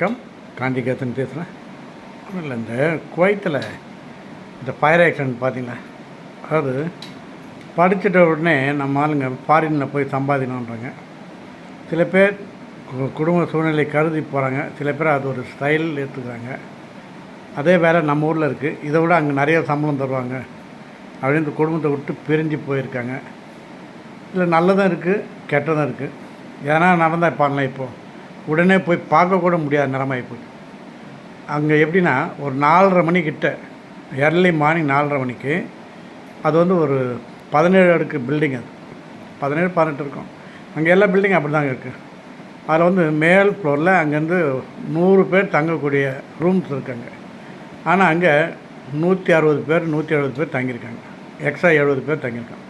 வணக்கம். காந்திகேசன் பேசுகிறேன் ஒன்றும் இல்லை இந்த குவைத்தில் இந்த ஃபயர் ஆக்சிடென்ட் பார்த்தீங்களா அதாவது படிச்சிட்ட உடனே நம்ம ஆளுங்க ஃபாரினில் போய் சம்பாதிக்கணுன்றாங்க சில பேர் குடும்ப சூழ்நிலை கருதி போகிறாங்க சில பேர் அது ஒரு ஸ்டைல் ஏற்றுக்கிறாங்க அதே வேலை நம்ம ஊரில் இருக்குது இதை விட அங்கே நிறைய சம்பளம் தருவாங்க. அப்படின்னு குடும்பத்தை விட்டு பிரிஞ்சு போயிருக்காங்க. இதில் நல்லதும் இருக்குது கெட்டதும் இருக்குது எதனால் நடந்தால் பாருங்களேன் இப்போது உடனே போய் பார்க்கக்கூட முடியாத நிலமாகி போய். அங்கே எப்படின்னா ஒரு நாலரை மணிக்கிட்ட ஏர்லி மார்னிங் நாலரை மணிக்கு அது வந்து ஒரு பதினேழு அடுக்கு பில்டிங் அது. பதினேழு பதினெட்டு இருக்கும். அங்கே எல்லா பில்டிங் அப்படி தாங்க இருக்குது அதில் வந்து மேல் ஃப்ளோரில் அங்கேருந்து நூறு பேர் தங்கக்கூடிய ரூம்ஸ் இருக்காங்க. ஆனால் அங்கே நூற்றி அறுபது பேர் நூற்றி எழுபது பேர் தங்கியிருக்காங்க. எக்ஸ்ட்ரா எழுபது பேர் தங்கியிருக்காங்க.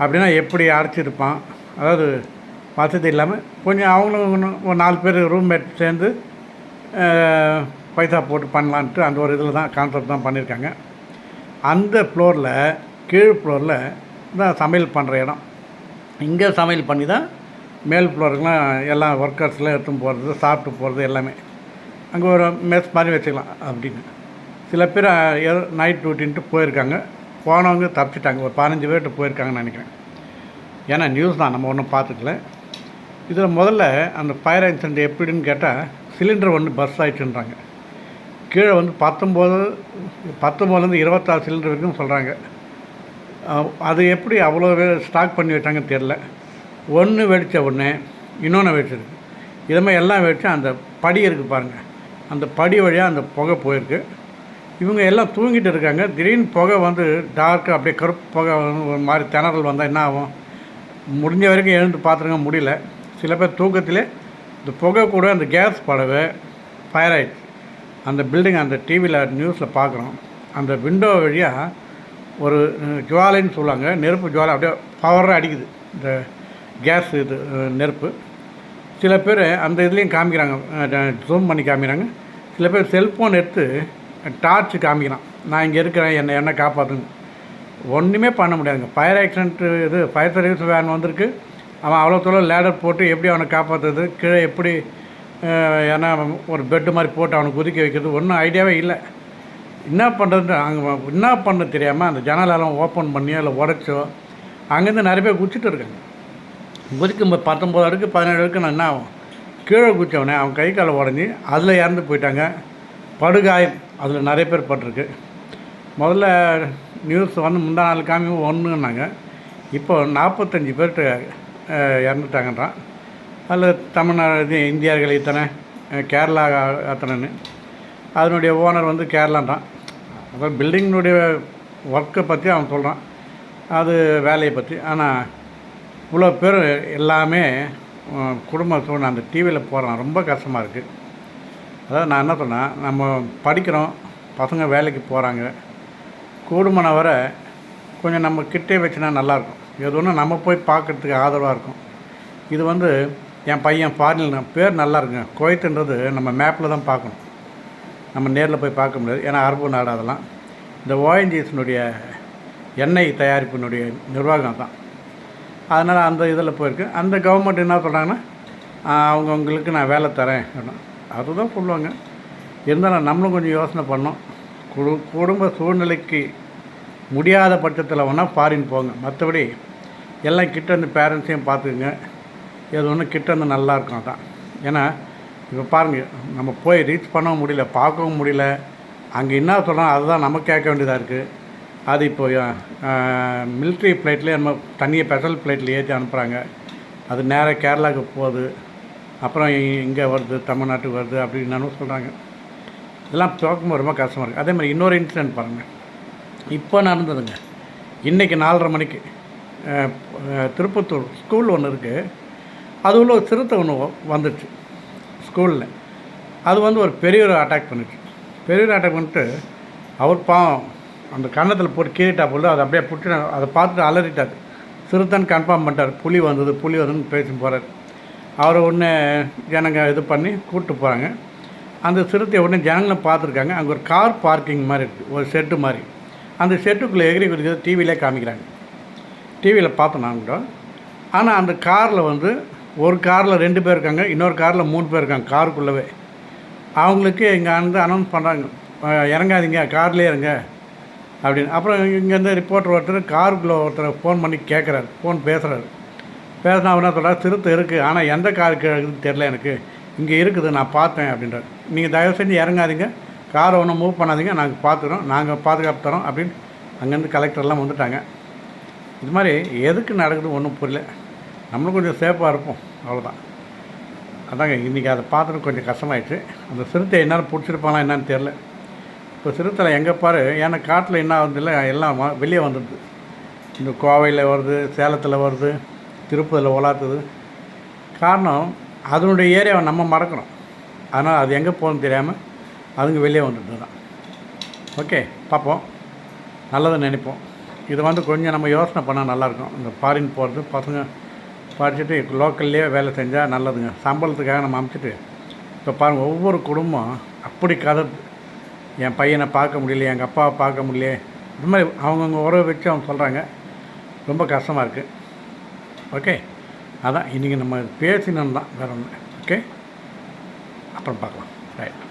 அப்படின்னா எப்படி அடைச்சிருப்பான்? அதாவது வசதி இல்லாமல் கொஞ்சம் அவங்களும் ஒரு நாலு பேர் ரூம்மேட் சேர்ந்து பைசா போட்டு பண்ணலான்ட்டு அந்த ஒரு இதில் தான் கான்செப்ட் தான் பண்ணியிருக்காங்க அந்த ஃப்ளோரில் கீழ் ஃப்ளோரில் தான் சமையல் பண்ணுற இடம். இங்கே சமையல் பண்ணி தான் மேல் ஃப்ளோருக்குலாம் எல்லா ஒர்க்கர்ஸ்லாம் எடுத்துன்னு போகிறது சாப்பிட்டு போகிறது எல்லாமே. அங்கே ஒரு மெஸ் மாதிரி வச்சுக்கலாம் அப்படின்னு. சில பேர் நைட் டியூட்டின்ட்டு போயிருக்காங்க. போனவங்க தப்பிச்சிட்டாங்க. ஒரு பதினஞ்சு பேர்கிட்ட போயிருக்காங்கன்னு நினைக்கிறேன். ஏன்னா நியூஸ் தான். நம்ம ஒன்றும் பார்த்துக்கல. இதில் முதல்ல அந்த ஃபயர் ஆக்சிடென்ட் எப்படின்னு கேட்டால் சிலிண்டர் ஒன்று பஸ் ஆகிடுச்சுன்றாங்க கீழே வந்து பத்தொம்போது பத்தொம்போதுலேருந்து இருபத்தாறு சிலிண்டர் வரைக்கும் சொல்கிறாங்க. அது எப்படி அவ்வளோ ஸ்டாக் பண்ணி வச்சாங்கன்னு தெரில ஒன்று வெடித்த உடனே இன்னொன்று வெடிச்சிருக்கு. இது மாதிரி எல்லாம் வெடித்து அந்த படி இருக்குது பாருங்கள் அந்த படி வழியாக அந்த புகை போயிருக்கு. இவங்க எல்லாம் தூங்கிட்டு இருக்காங்க. திடீர்னு புகை வந்து டார்க்காக அப்படியே கருப்பு புகை ஒரு மாதிரி திணறல் வந்தால் என்ன ஆகும்? முடிஞ்ச வரைக்கும் எழுந்து பார்த்துருங்க முடியல. சில பேர் தூக்கத்திலே இந்த புகை கூட அந்த கேஸ் படவை ஃபயர் ஆகிடுச்சு அந்த பில்டிங் அந்த டிவியில் நியூஸில் பார்க்குறோம். அந்த விண்டோ வழியாக ஒரு ஜுவாலைன்னு சொல்லுவாங்க. நெருப்பு ஜுவாலை அப்படியே பவராக அடிக்குது. இந்த கேஸ் இது நெருப்பு. சில பேர் அந்த இதுலேயும் காமிக்கிறாங்க. ஜூம் பண்ணி காமிக்கிறாங்க. சில பேர் செல்ஃபோன் எடுத்து டார்ச் காமிக்கிறான். நான் இங்கே இருக்கிறேன். என்னை என்ன காப்பாற்றுங்க ஒன்றுமே பண்ண முடியாதுங்க. ஃபயர் ஆக்சிடென்ட்டு இது ஃபயர் சர்வீஸ் வேன் வந்திருக்கு. அவன் அவ்வளோ தூரம் லேடர் போட்டு எப்படி அவனை காப்பாற்றுறது கீழே எப்படி ஏன்னா ஒரு பெட்டு மாதிரி போட்டு அவனை குதிக்க வைக்கிறது? ஒன்றும் ஐடியாவே இல்லை. என்ன பண்ணுறது அங்கே என்ன பண்ண தெரியாமல் அந்த ஜன்னலெல்லாம் ஓப்பன் பண்ணியோ இல்லை உடச்சோ அங்கேருந்து நிறைய பேர் குச்சிட்டு இருக்காங்க. குதிக்கும்போது பத்தொம்போது அடுக்கு பதினேழு அடுக்கு நான் என்ன ஆகும்? கீழே குச்சவனே அவன் கை காலை உடஞ்சி அதில் இறந்து போயிட்டாங்க. படுகாயம் அதில் நிறைய பேர் பட்டிருக்கு. முதல்ல நியூஸ் வந்து முந்தா நாள் காமி ஒன்றுன்னாங்க இப்போ நாற்பத்தஞ்சு பேர்கிட்ட இறந்துட்டாங்கன்றான். அதில் தமிழ்நாடு இது இந்தியர்கள் இத்தனை கேரளா அத்தனைன்னு அதனுடைய ஓனர் வந்து கேரளான்றான். அப்புறம் பில்டிங்கினுடைய ஒர்க்கை பற்றி அவன் சொல்கிறான். அது வேலையை பற்றி. ஆனால் இவ்வளோ பேர் எல்லாமே குடும்ப சூழ்நிலை அந்த டிவியில் போகிறான். ரொம்ப கஷ்டமாக இருக்குது அதாவது நான் என்ன சொன்னேன் நம்ம படிக்கிறோம் பசங்க வேலைக்கு போகிறாங்க. கூடுமான வரை கொஞ்சம் நம்ம கிட்டே வச்சுனா நல்லாயிருக்கும் எது ஒன்று நம்ம போய் பார்க்கறதுக்கு ஆதரவாக இருக்கும். இது வந்து என் பையன் ஃபாரினில் பேர் நல்லா இருக்குங்க. குவைத்துன்றது நம்ம மேப்பில் தான் பார்க்கணும். நம்ம நேரில் போய் பார்க்க முடியாது. ஏன்னா அரபு நாடு அதெல்லாம். இந்த ஓஎன்ஜிஎஸ்னுடைய எண்ணெய் தயாரிப்பினுடைய நிர்வாகம் தான் அதனால் அந்த இதில் போயிருக்கு. அந்த கவர்மெண்ட் என்ன சொல்கிறாங்கன்னா அவங்கவுங்களுக்கு நான் வேலை தரேன். அப்படின்னா. அதுதான் சொல்லுவாங்க. இருந்தாலும் நம்மளும் கொஞ்சம் யோசனை பண்ணோம் குடு குடும்ப சூழ்நிலைக்கு முடியாத பட்சத்தில் வேணால் ஃபாரின் போங்க. மற்றபடி எல்லாம் கிட்டேருந்து பேரண்ட்ஸையும் பார்த்துக்குங்க. எது ஒன்று கிட்ட நல்லாயிருக்கும் நல்லா இருக்கும் அதான். ஏன்னா இப்போ பாருங்கள் நம்ம போய் ரீச் பண்ணவும் முடியல பார்க்கவும் முடியல. அங்கே என்ன சொல்கிறோம் அதுதான் நம்ம கேட்க வேண்டியதாக இருக்குது அது இப்போ மிலிட்ரி ஃப்ளைட்லேயே நம்ம தனியாக ஸ்பெஷல் ஃப்ளைட்டில் ஏற்றி அனுப்புகிறாங்க அது நேராக கேரளாவுக்கு போகுது. அப்புறம் இங்கே வருது தமிழ்நாட்டுக்கு வருது அப்படின்னு சொல்கிறாங்க இதெல்லாம் பார்க்கும்போது ரொம்ப கஷ்டமாக இருக்குது அதே மாதிரி இன்னொரு இன்சிடென்ட் பாருங்கள் இப்போ நடந்ததுங்க. இன்றைக்கி நாலரை மணிக்கு திருப்பத்தூர் ஸ்கூல் ஒன்று இருக்குது அது உள்ள ஒரு சிறுத்தை ஒன்று வந்துடுச்சு ஸ்கூலில். அது வந்து ஒரு பெரியவர் அட்டாக் பண்ணுச்சு. பெரியவர் அட்டாக் பண்ணிட்டு அவர் பாவம் அந்த கன்னத்தில் போட்டு கீறிட்டா போல அதை அப்படியே புட்டு அதை பார்த்துட்டு அலறிட்டார். சிறுத்தைன்னு கன்ஃபார்ம் பண்ணிட்டார். புலி வந்தது புலி வந்ததுன்னு பேசி போகிறார் அவரை உடனே ஜனங்க இது பண்ணி கூப்பிட்டு போகிறாங்க அந்த சிறுத்தையை உடனே ஜனங்களும் பார்த்துருக்காங்க. அங்கே ஒரு கார் பார்க்கிங் மாதிரி இருக்குது ஒரு செட்டு மாதிரி. அந்த செட்டுக்குள்ளே எகிரி குதிக்கிறது டிவியிலே காமிக்கிறாங்க. டிவியில் பார்த்தோம் நான் கூட. ஆனால் அந்த காரில் வந்து ஒரு காரில் ரெண்டு பேர் இருக்காங்க இன்னொரு காரில் மூணு பேர் இருக்காங்க காருக்குள்ளவே. அவங்களுக்கு இங்கே வந்து அனௌன்ஸ் பண்ணுறாங்க இறங்காதீங்க கார்லேயே இருங்க. அப்படின்னு. அப்புறம் இங்கேருந்து ரிப்போர்ட்டர் ஒருத்தர் காருக்குள்ளே ஒருத்தர் ஃபோன் பண்ணி கேட்குறாரு ஃபோன் பேசுகிறாரு பேசினா அவனா சொல்கிறார் சிறுத்தை இருக்குது ஆனால் எந்த காருக்கு இருக்குதுன்னு தெரில எனக்கு. இங்கே இருக்குது நான் பார்த்தேன் அப்படின்றார். நீங்கள் தயவு செஞ்சு இறங்காதீங்க. காரை ஒன்றும் மூவ் பண்ணாதீங்க நாங்கள் பார்த்துக்கிறோம் நாங்கள் பாதுகாப்பு தரோம் அப்படின்னு அங்கேருந்து கலெக்டர்லாம் வந்துட்டாங்க. இது மாதிரி எதுக்கு நடக்குது ஒன்றும் புரியல. நம்மளும் கொஞ்சம் சேஃபாக இருப்போம் அவ்வளோதான் அதாங்க இன்றைக்கி அதை பார்த்துட்டு கொஞ்சம் கஷ்டமாயிடுச்சு. அந்த சிறுத்தை என்னால் பிடிச்சிருப்பாங்களா என்னன்னு தெரில இப்போ சிறுத்தை எங்கே பாரு ஏன்னா காட்டில் என்ன வந்ததில்ல எல்லாம் வெளியே வந்துடுது. இந்த கோவையில் வருது சேலத்தில் வருது திருப்பதியில் உலாத்துது. காரணம் அதனுடைய ஏரியாவை நம்ம மறக்கிறோம் ஆனால் அது எங்கே போகணும்னு தெரியாமல் அதுங்க வெளியே வந்துட்டு தான் ஓகே பார்ப்போம். நல்லதை நினைப்போம். இது வந்து கொஞ்சம் நம்ம யோசனை பண்ணால் நல்லாயிருக்கும். இந்த ஃபாரின் போகிறது பசங்க படிச்சுட்டு லோக்கல்லையே வேலை செஞ்சால் நல்லதுங்க. சம்பளத்துக்காக நம்ம அமைச்சிட்டு இப்போ பாருங்கள் ஒவ்வொரு குடும்பம் அப்படி கதை என் பையனை பார்க்க முடியல எங்கள் அப்பாவை பார்க்க முடியல இது மாதிரி அவங்கவுங்க உறவை வச்சு அவங்க சொல்கிறாங்க ரொம்ப கஷ்டமாக இருக்குது ஓகே அதான் இன்றைக்கி நம்ம பேசினோம் தான் வேறு ஒன்று ஓகே அப்புறம் பார்க்கலாம். ரைட்